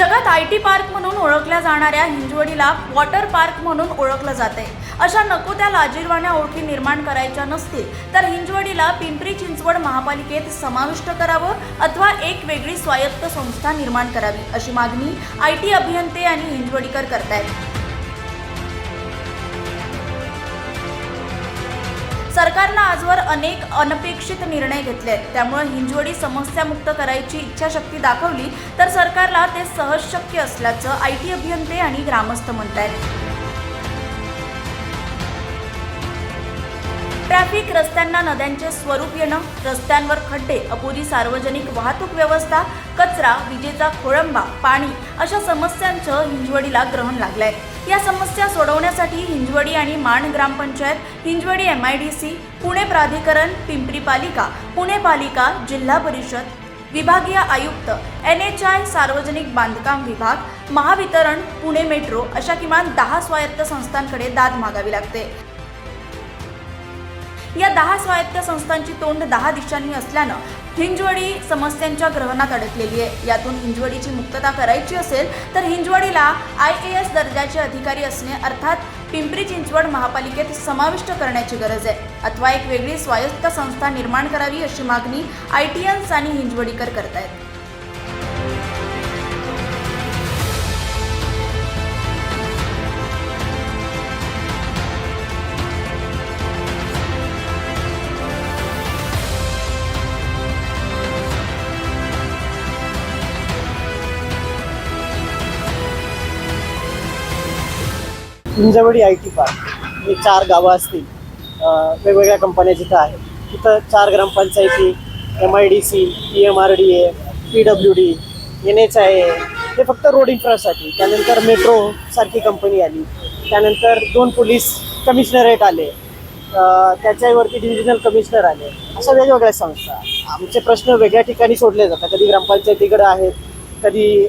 जगात I T park म्हणून ओळखल्या जाणाऱ्या हिंजवडीला वॉटर पार्क म्हणून ओळखलं जाते. अशा नको त्या लाजीरवाण्या ओळखी निर्माण करायच्या नसतील तर हिंजवडीला पिंपरी चिंचवड महापालिकेत समाविष्ट करावं अथवा एक वेगळी स्वायत्त संस्था निर्माण करावी अशी मागणी आय टी अभियंते आणि हिंजवडीकर करतायत. सरकारनं आजवर अनेक अनपेक्षित निर्णय घेतले आहेत. त्यामुळे हिंजवडी समस्यामुक्त करायची इच्छाशक्ती दाखवली तर सरकारला ते सहज शक्य असल्याचं आय टी अभियंते आणि ग्रामस्थ म्हणत आहेत ट्रॅफिक रस्त्यांना नद्यांचे स्वरूप येणं रस्त्यांवर खड्डे अपुरी सार्वजनिक वाहतूक व्यवस्था कचरा विजेचा खोळंबा पाणी अशा समस्यांचं हिंजवडीला ग्रहण लागलंय. या समस्या सोडवण्यासाठी हिंजवडी आणि Maan gram panchayat Hinjawadi M I D C Pune प्राधिकरण पिंपरी पालिका पुणे पालिका जिल्हा परिषद विभागीय आयुक्त एन एच आय सार्वजनिक बांधकाम विभाग महावितरण पुणे मेट्रो अशा किमान दहा स्वायत्त संस्थांकडे दाद मागावी लागते. या दहा स्वायत्त संस्थांची तोंड दहा दिशांनी असल्यानं हिंजवडी समस्यांच्या ग्रहणात अडकलेली आहे. यातून हिंजवडीची मुक्तता करायची असेल तर हिंजवडीला आय ए एस दर्जाचे अधिकारी असणे अर्थात पिंपरी चिंचवड महापालिकेत समाविष्ट करण्याची गरज आहे. अथवा एक वेगळी स्वायत्त संस्था निर्माण करावी अशी मागणी आय टी एन्स आणि हिंजवडीकर करतायत. हिंजवडी आय टी पार्क हे चार गावं असतील वेगवेगळ्या कंपन्या जिथं आहेत. तिथं चार ग्रामपंचायती M I D C P M R D A P W D N H A I हे फक्त रोड इन्फ्रासाठी त्यानंतर मेट्रो सारखी कंपनी आली. त्यानंतर दोन पोलीस कमिशनरेट आले. त्याच्यावरती डिव्हिजनल कमिशनर आले. अशा वेगवेगळ्या संस्था. आमचे प्रश्न वेगळ्या ठिकाणी सोडले जातात. कधी ग्रामपंचायतीकडे आहेत कधी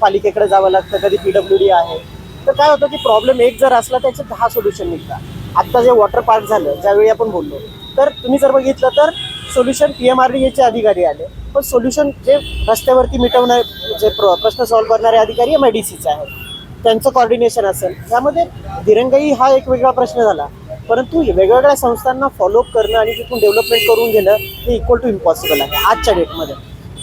पालिकेकडे जावं लागतं कधी पी डब्ल्यू डी आहे. तर काय होतं की प्रॉब्लेम एक जर असला त्याचे दहा सोल्युशन निघतात. आत्ता जे वॉटर पार्क झालं ज्यावेळी आपण बोललो तर तुम्ही जर बघितलं तर solution P M R D एचे अधिकारी आले. पण सोल्युशन जे रस्त्यावरती मिटवणार जे प्र प्रश्न सॉल्व्ह करणारे अधिकारी एम आय डी सीचे आहेत. त्यांचं कॉर्डिनेशन असेल. त्यामध्ये दिरंगाई हा एक वेगळा प्रश्न झाला. परंतु वेगवेगळ्या संस्थांना फॉलोअप करणं आणि तिथून डेव्हलपमेंट करून घेणं हे इक्वल टू इम्पॉसिबल आहे आजच्या डेटमध्ये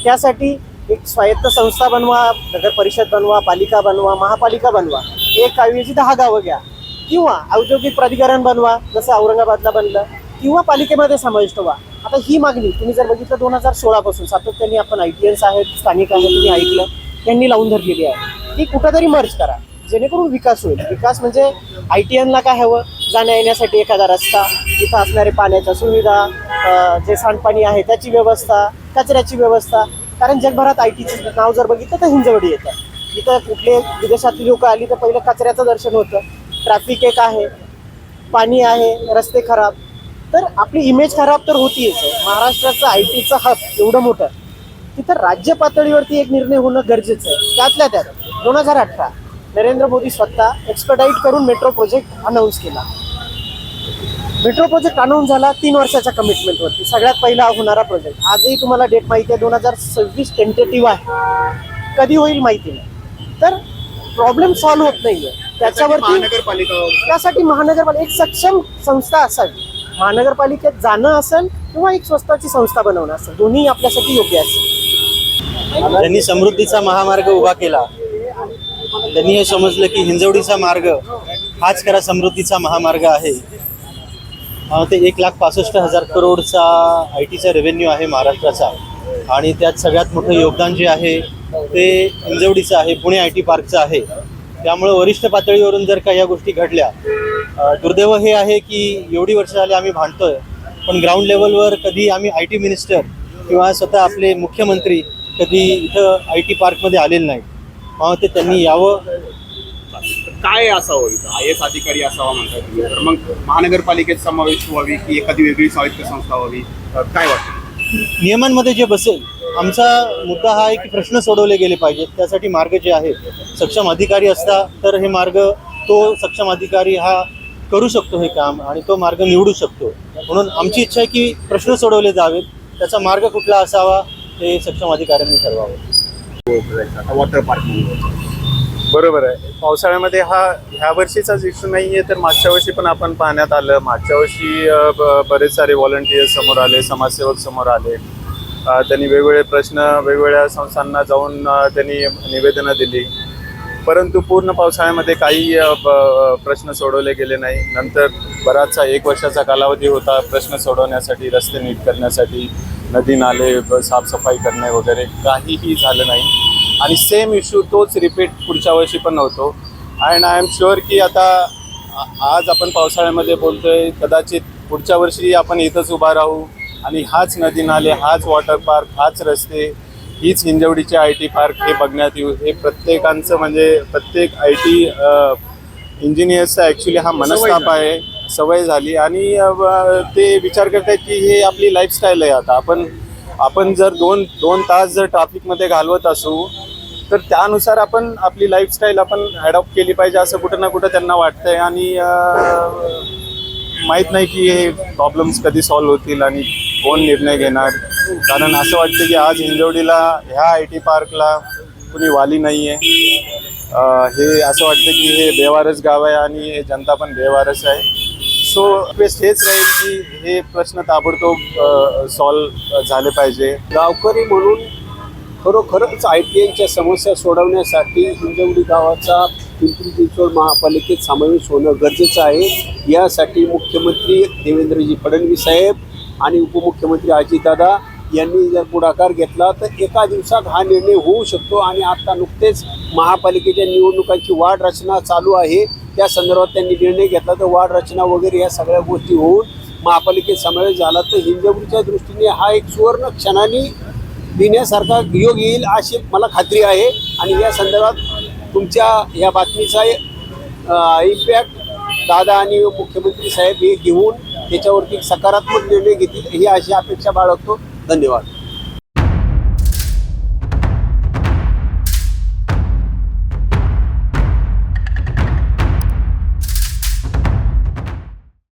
त्यासाठी एक स्वायत्त संस्था बनवा नगर परिषद बनवा पालिका बनवा महापालिका बनवा. एक ऐवजी दहा गावं घ्या. किंवा औद्योगिक प्राधिकरण बनवा जसं औरंगाबादला बनलं किंवा पालिकेमध्ये समाविष्ट व्हा. आता ही मागणी तुम्ही जर बघितलं दोन हजार सोळापासून सातत्याने आपण आय टी एन्स आहेत स्थानिक आहेत तुम्ही ऐकलं त्यांनी लावून धरलेली आहे. ती कुठंतरी मर्ज करा. जेणेकरून विकास होईल. विकास म्हणजे आय टी एनला काय हवं? जाण्या येण्यासाठी एखादा रस्ता तिथं असणारे पाण्याच्या सुविधा जे सांडपाणी आहे त्याची व्यवस्था कचऱ्याची व्यवस्था. कारण जगभरात आय टीचं नाव जर बघितलं तर हिंजवडी येतं इथं कुठले विदेशातली लोक आली तर पहिलं कचऱ्याचं दर्शन होतं. ट्रॅफिक एक आहे पाणी आहे रस्ते खराब. तर आपली इमेज खराब तर होतीच. महाराष्ट्राचं आय टीचं हब एवढं मोठं. तिथं राज्य पातळीवरती एक निर्णय होणं गरजेचं आहे. त्यातल्या त्यात दोन हजार अठरा नरेंद्र मोदी स्वतः एक्सपर्टाईट करून मेट्रो प्रोजेक्ट अनाऊन्स केला. मेट्रो प्रोजेक्ट अनाऊन्स झाला तीन वर्षाच्या कमिटमेंटवरती सगळ्यात पहिला होणारा प्रोजेक्ट आजही तुम्हाला डेट माहिती आहे दोन हजार सव्वीस टेंटेटिव्ह आहे. कधी होईल माहिती नाही. तर प्रॉब्लेम सॉल्व्ह होत नाहीये. त्याच्यावरती महानगरपालिका त्यासाठी महानगरपालिका एक सक्षम संस्था असावी महानगरपालिकेत जाणं असेल किंवा एक स्वस्ताची संस्था बनवणं असेल दोन्ही आपल्यासाठी योग्य असेल. त्यांनी समृद्धीचा महामार्ग उभा केला. त्यांनी हे समजलं की हिंजवडीचा मार्ग हाच खरा समृद्धीचा महामार्ग आहे. ते एक लाख पासष्ट हजार करोडचा आय टीचा रेव्हेन्यू आहे महाराष्ट्राचा. आणि त्यात सगळ्यात मोठं योगदान जे आहे ते हिंजवडीचं आहे पुणे आय टी पार्कचं आहे. त्यामुळं वरिष्ठ पातळीवरून जर का या गोष्टी घडल्या दुर्दैव हे आहे की एवढी वर्ष झाली आम्ही भांडतोय पण ग्राउंड लेवलवर कधी आम्ही आय टी मिनिस्टर किंवा स्वतः आपले मुख्यमंत्री कधी इथं आय टी पार्कमध्ये आलेले नाही मग ते त्यांनी यावं. काय असावं इथं? आय एस अधिकारी असावा म्हणताय तुम्ही. तर मग महानगरपालिकेत समावेश व्हावी की एखादी वेगळी स्वायत्त संस्था व्हावी? काय वाटतं? नियमांमध्ये जे बसेल आमचा मुद्दा हा आहे की प्रश्न सोडवले गेले पाहिजेत. त्यासाठी मार्ग जे आहे सक्षम अधिकारी असता तर हे मार्ग तो सक्षम अधिकारी हा करू शकतो हे काम आणि तो मार्ग निवडू शकतो. म्हणून आमची इच्छा आहे की प्रश्न सोडवले जावेत. त्याचा मार्ग कुठला असावा हे सक्षम अधिकाऱ्यांनी ठरवावं. वॉटर पार्क बरोबर आहे. पावसाळ्यामध्ये हा ह्या वर्षीचाच इश्यू नाही आहे तर मागच्या वर्षी पण आपण पाहण्यात आलं. मागच्या वर्षी बरेच सारे व्हॉलंटियर्स समोर आले समाजसेवक समोर आले. त्यांनी वेगवेगळे प्रश्न वेगवेगळ्या संस्थांना जाऊन त्यांनी निवेदनं दिली. परंतु पूर्ण पावसाळ्यामध्ये काही ब- प्रश्न सोडवले गेले नाही. नंतर बराचसा एक वर्षाचा कालावधी होता प्रश्न सोडवण्यासाठी रस्ते नीट करण्यासाठी नदी नाले ब- साफसफाई करणे वगैरे काहीही झालं नाही. आणि सेम इश्यू तोच रिपीट पुढच्या वर्षी पण होतो. अँड आय एम शुअर की आता आज आपण पावसाळ्यामध्ये बोलतोय कदाचित पुढच्या वर्षी आपण इथंच उभा राहू. आणि हाच नदी नाले हाच वॉटर पार्क हाच रस्ते हीच हिंजवडीचे आय टी पार्क हे बघण्यात येऊ. हे प्रत्येकांचं म्हणजे प्रत्येक आय टी इंजिनियर्सचा ॲक्च्युली हा मनस्ताप आहे सवय झाली. आणि ते विचार करतायत की हे आपली लाईफस्टाईल आहे आता. आपण आपण जर दोन दोन तास जर ट्रॅफिकमध्ये घालवत असू तर त्यानुसार आपण आपली लाईफस्टाईल आपण ॲडॉप्ट केली पाहिजे असं कुठं ना कुठं त्यांना वाटतंय. आणि माहीत नाही की हे प्रॉब्लेम्स कधी सॉल्व्ह होतील आणि कोण निर्णय घेणार? कारण असं वाटतं की आज हिंजवडीला ह्या आय टी पार्कला कुणी वाली नाही आहे हे असं वाटतं की हे बेवारस गाव आहे आणि हे जनता पण बेवारस आहे. सो रिक्वेस्ट हेच राहील की हे प्रश्न ताबडतोब सॉल्व झाले पाहिजे. गावकरी म्हणून खरोखरच आय टी आयच्या समस्या सोडवण्यासाठी हिंजवडी गावाचा पिंपरी चिंचवड महापालिकेत समावेश होणं गरजेचं आहे. यासाठी मुख्यमंत्री देवेंद्रजी फडणवीस साहेब आणि उपमुख्यमंत्री अजितदादा यांनी जर पुढाकार घेतला तर एका दिवसात हा निर्णय होऊ शकतो. आणि आता नुकतेच महापालिकेच्या निवडणुकांची वाढ रचना चालू आहे. त्या संदर्भात त्यांनी निर्णय घेतला तर वाढ रचना वगैरे या सगळ्या गोष्टी होऊन महापालिकेत समावेश झाला. तर हिंजवडीच्या दृष्टीने हा एक सुवर्ण क्षणाने देण्यासारखा योग येईल अशी मला खात्री आहे. आणि या संदर्भात तुमच्या या बातमीचा इम्पॅक्ट दादा आणि मुख्यमंत्री साहेब हे घेऊन त्याच्यावरती सकारात्मक निर्णय घेतील ही अशी अपेक्षा बाळगतो. धन्यवाद.